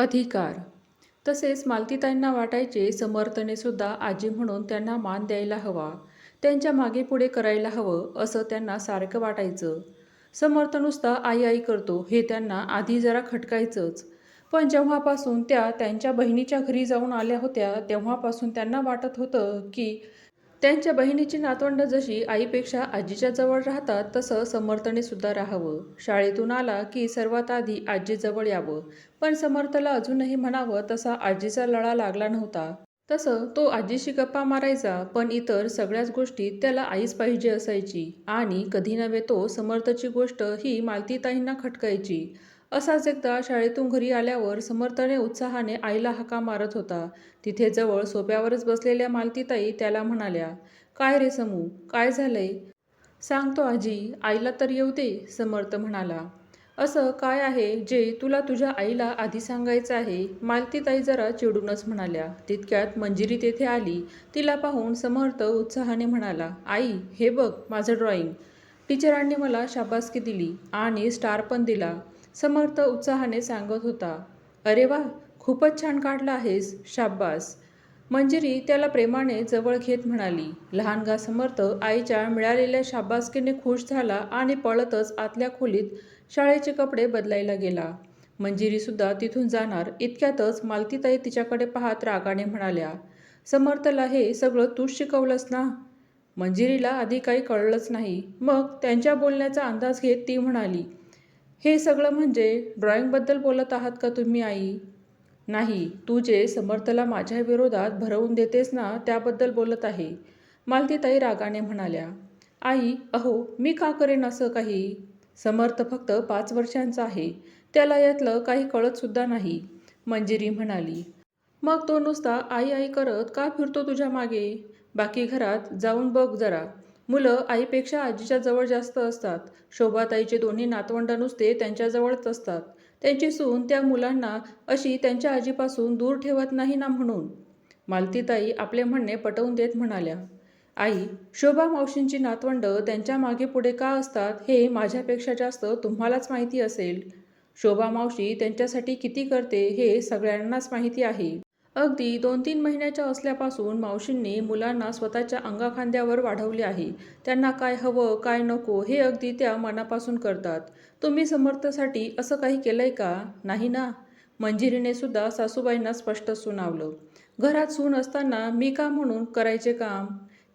अधिकार. तसेच मालतीताईंना वाटायचे समर्थनेसुद्धा आजी म्हणून त्यांना मान द्यायला हवा त्यांच्या मागे पुढे करायला हवं असं त्यांना सारखं वाटायचं. समर्थ नुसता आई आई करतो हे त्यांना आधी जरा खटकायचंच. पण जेव्हापासून त्या त्यांच्या बहिणीच्या घरी जाऊन आल्या होत्या तेव्हापासून त्यांना वाटत होतं की त्यांच्या बहिणीची नातवंड जशी आईपेक्षा आजीच्या जवळ राहतात तसं समर्थने सुद्धा राहावं. शाळेतून आला की सर्वात आधी आजीजवळ यावं. पण समर्थला अजूनही म्हणावं तसा आजीचा लळा लागला नव्हता. तसं तो आजीशी गप्पा मारायचा पण इतर सगळ्याच गोष्टीत त्याला आईच पाहिजे असायची. आणि कधी नव्हे तो समर्थची गोष्ट ही मालतीताईंना खटकायची. असाच एकदा शाळेतून घरी आल्यावर समर्थने उत्साहाने आईला हाका मारत होता. तिथे जवळ सोप्यावरच बसलेल्या मालतीताई त्याला म्हणाल्या काय रे समू काय झालंय? सांगतो आजी आईला तर येऊ दे समर्थ म्हणाला. असं काय आहे जे तुला तुझ्या आईला आधी सांगायचं आहे? मालतीताई जरा चिडूनच म्हणाल्या. तितक्यात मंजिरी तेथे आली. तिला पाहून समर्थ उत्साहाने म्हणाला आई हे बघ माझं ड्रॉइंग. टीचरांनी मला शाबासकी दिली आणि स्टार पण दिला. समर्थ उत्साहाने सांगत होता अरे वा खूपच छान काढला आहेस शाब्बास. मंजिरी त्याला प्रेमाने जवळ घेत म्हणाली लहानगा समर्थ आईच्या मिळालेल्या शाबासकीने खुश झाला आणि पळतच आतल्या खोलीत शाळेचे कपडे बदलायला गेला. मंजिरीसुद्धा तिथून जाणार इतक्यातच मालतीताई तिच्याकडे पाहत रागाने म्हणाल्या समर्थला हे सगळं तूच शिकवलंस ना? मंजिरीला आधी काही कळलंच नाही मग त्यांच्या बोलण्याचा अंदाज घेत ती म्हणाली हे सगळं म्हणजे ड्रॉइंगबद्दल बोलत आहात का तुम्ही आई? नाही तू जे समर्थला माझ्या विरोधात भरवून देतेस ना त्याबद्दल बोलत आहे. मालतीताई रागाने म्हणाल्या आई अहो मी का करेन असं काही? समर्थ फक्त पाच वर्षांचा आहे त्याला यातलं काही कळतसुद्धा नाही. मंजिरी म्हणाली मग तो नुसता आई आई करत का फिरतो तुझ्या मागे? बाकी घरात जाऊन बघ जरा. मुलं आईपेक्षा आजीच्या जवळ जास्त असतात. शोभाताईचे दोन्ही नातवंड नुसते त्यांच्याजवळच असतात. त्यांची सून त्या मुलांना अशी त्यांच्या आजीपासून दूर ठेवत नाही ना म्हणून. मालतीताई आपले म्हणणे पटवून देत म्हणाल्या आई शोभा मावशींची नातवंड त्यांच्या मागे पुढे का असतात हे माझ्यापेक्षा जास्त तुम्हालाच माहिती असेल. शोभा मावशी त्यांच्यासाठी किती करते हे सगळ्यांनाच माहिती आहे. अगदी दोन तीन महिन्याच्या असल्यापासून मावशींनी मुलांना स्वतःच्या अंगाखांद्यावर वाढवले आहे. त्यांना काय हवं काय नको हे अगदी त्या मनापासून करतात. तुम्ही समर्थसाठी असं काही केलंय का? नाही ना? मंजिरीने सुद्धा सासूबाईंना स्पष्ट सुनावलं. घरात सून असताना मी का म्हणून करायचे काम?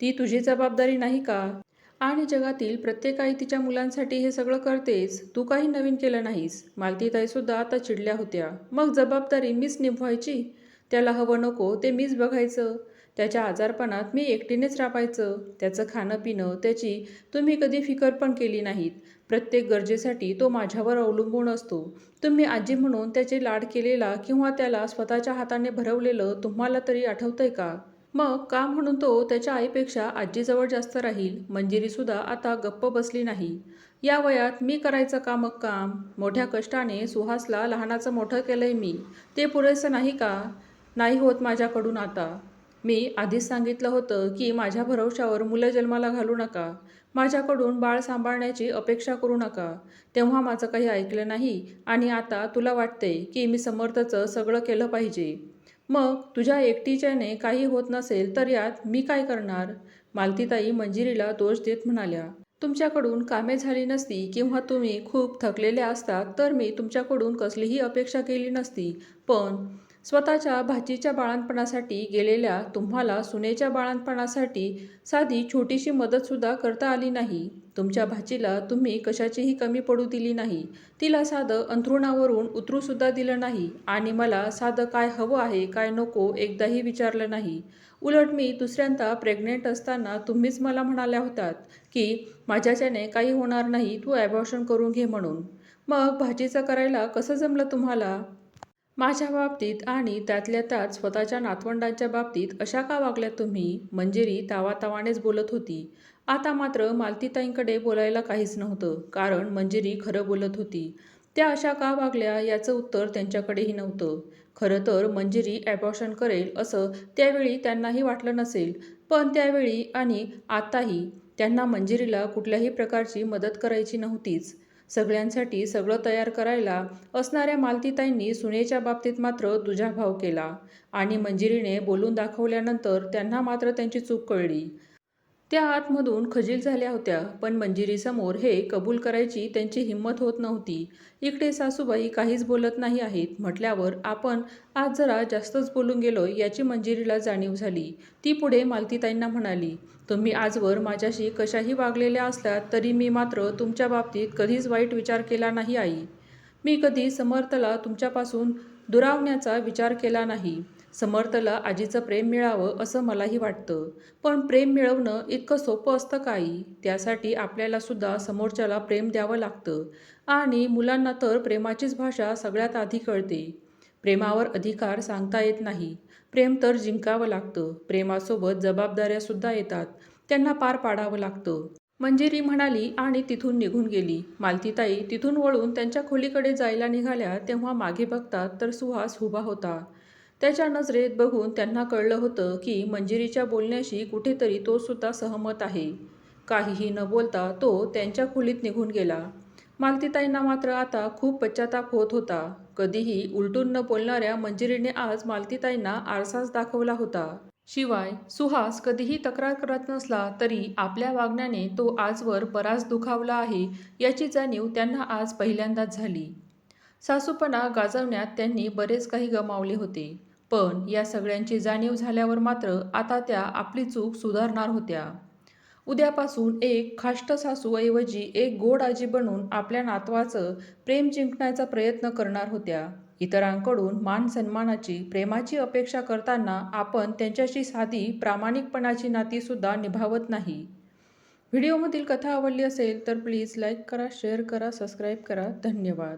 ती तुझी जबाबदारी नाही का? आणि जगातील प्रत्येक आई तिच्या मुलांसाठी हे सगळं करतेच. तू काही नवीन केलं नाहीस. मालतीताईसुद्धा आता चिडल्या होत्या. मग जबाबदारी मीच निभवायची? त्याला हवं नको ते मीच बघायचं. त्याच्या आजारपणात मी एकटीनेच राबायचं त्याचं खाणं पिणं त्याची तुम्ही कधी फिकर पण केली नाहीत. प्रत्येक गरजेसाठी तो माझ्यावर अवलंबून असतो. तुम्ही आजी म्हणून त्याचे लाड केलेला किंवा त्याला स्वतःच्या हाताने भरवलेलं तुम्हाला तरी आठवतंय का? मग का म्हणून तो त्याच्या आईपेक्षा आजीजवळ जास्त राहील? मंजिरीसुद्धा आता गप्प बसली नाही. या वयात मी करायचं का मग काम? मोठ्या कष्टाने सुहासला लहानाचं मोठं केलंय मी. ते पुरेसं नाही का? नाही होत माझ्याकडून आता. मी आधीच सांगितलं होतं की माझ्या भरवशावर मुलं जन्माला घालू नका. माझ्याकडून बाळ सांभाळण्याची अपेक्षा करू नका. तेव्हा माझं काही ऐकलं नाही आणि आता तुला वाटते की मी समर्थचं सगळं केलं पाहिजे. मग तुझ्या एकटीच्याने काही होत नसेल तर यात मी काय करणार? मालतीताई मंजिरीला दोष देत म्हणाल्या तुमच्याकडून कामे झाली नसती किंवा तुम्ही खूप थकलेल्या असतात तर मी तुमच्याकडून कसलीही अपेक्षा केली नसती. पण स्वतःच्या भाचीच्या बाळणपणासाठी गेलेल्या तुम्हाला सुनेच्या बाळणपणासाठी साधी छोटीशी मदतसुद्धा करता आली नाही. तुमच्या भाचीला तुम्ही कशाचीही कमी पडू दिली नाही. तिला साधं अंथरुणावरून उतरूसुद्धा दिलं नाही. आणि मला साधं काय हवं आहे काय नको एकदाही विचारलं नाही. उलट मी दुसऱ्यांदा प्रेग्नेंट असताना तुम्हीच मला म्हणाल्या होतात की माझ्याच्याने काही होणार नाही तू ॲबॉर्शन करून घे म्हणून. मग भाजीचं करायला कसं जमलं तुम्हाला? माझ्या बाबतीत आणि त्यातल्या त्यात स्वतःच्या नातवंडांच्या बाबतीत अशा का वागल्या तुम्ही? मंजिरी तावातावानेच बोलत होती. आता मात्र मालतीताईंकडे बोलायला काहीच नव्हतं कारण मंजिरी खरं बोलत होती. त्या अशा का वागल्या याचं उत्तर त्यांच्याकडेही नव्हतं. खरं तर मंजिरी ॲबॉर्शन करेल असं त्यावेळी त्यांनाही वाटलं नसेल पण त्यावेळी आणि आताही त्यांना मंजिरीला कुठल्याही प्रकारची मदत करायची नव्हतीच. सगळ्यांसाठी सगळं तयार करायला असणाऱ्या मालतीताईंनी सुनेच्या बाबतीत मात्र दुजाभाव केला. आणि मंजिरीने बोलून दाखवल्यानंतर त्यांना मात्र त्यांची चूक कळली. त्या आतमधून खजील झाल्या होत्या पण मंजिरीसमोर हे कबूल करायची त्यांची हिंमत होत नव्हती. इकडे सासूबाई काहीच बोलत नाही आहेत म्हटल्यावर आपण आज जरा जास्तच बोलून गेलो याची मंजिरीला जाणीव झाली. ती पुढे मालतीताईंना म्हणाली तुम्ही आजवर माझ्याशी कशाही वागलेल्या असल्यात तरी मी मात्र तुमच्या बाबतीत कधीच वाईट विचार केला नाही आई. मी कधी समर्थला तुमच्यापासून दुरावण्याचा विचार केला नाही. समर्थला आजीचं प्रेम मिळावं असं मलाही वाटतं. पण प्रेम मिळवणं इतकं सोपं असतं काही? त्यासाठी आपल्याला सुद्धा समोरच्याला प्रेम द्यावं लागतं. आणि मुलांना तर प्रेमाचीच भाषा सगळ्यात आधी कळते. प्रेमावर अधिकार सांगता येत नाही. प्रेम तर जिंकावं लागतं. प्रेमासोबत जबाबदाऱ्यासुद्धा येतात. त्यांना पार पाडावं लागतं. मंजिरी म्हणाली आणि तिथून निघून गेली. मालतीताई तिथून वळून त्यांच्या खोलीकडे जायला निघाल्या तेव्हा मागे बघतात तर सुहास उभा होता. त्याच्या नजरेत बघून त्यांना कळलं होतं की मंजिरीच्या बोलण्याशी कुठेतरी तो सुद्धा सहमत आहे. काहीही न बोलता तो त्यांच्या खोलीत निघून गेला. मालतीताईंना मात्र आता खूप पश्चाताप होत होता. कधीही उलटून न बोलणाऱ्या मंजिरीने आज मालतीताईंना आरसाच दाखवला होता. शिवाय सुहास कधीही तक्रार करत नसला तरी आपल्या वागण्याने तो आजवर बराच दुखावला आहे याची जाणीव त्यांना आज पहिल्यांदाच झाली. सासूपणा गाजवण्यात त्यांनी बरेच काही गमावले होते पण या सगळ्यांची जाणीव झाल्यावर मात्र आता त्या आपली चूक सुधारणार होत्या. उद्यापासून एक खाष्ट सासूऐवजी एक गोड आजी बनून आपल्या नातवाचं प्रेम जिंकण्याचा प्रयत्न करणार होत्या. इतरांकडून मान सन्मानाची प्रेमाची अपेक्षा करताना आपण त्यांच्याशी साधी प्रामाणिकपणाची नातीसुद्धा निभावत नाही. व्हिडिओमधील कथा आवडली असेल तर प्लीज लाईक करा शेअर करा सबस्क्राईब करा. धन्यवाद.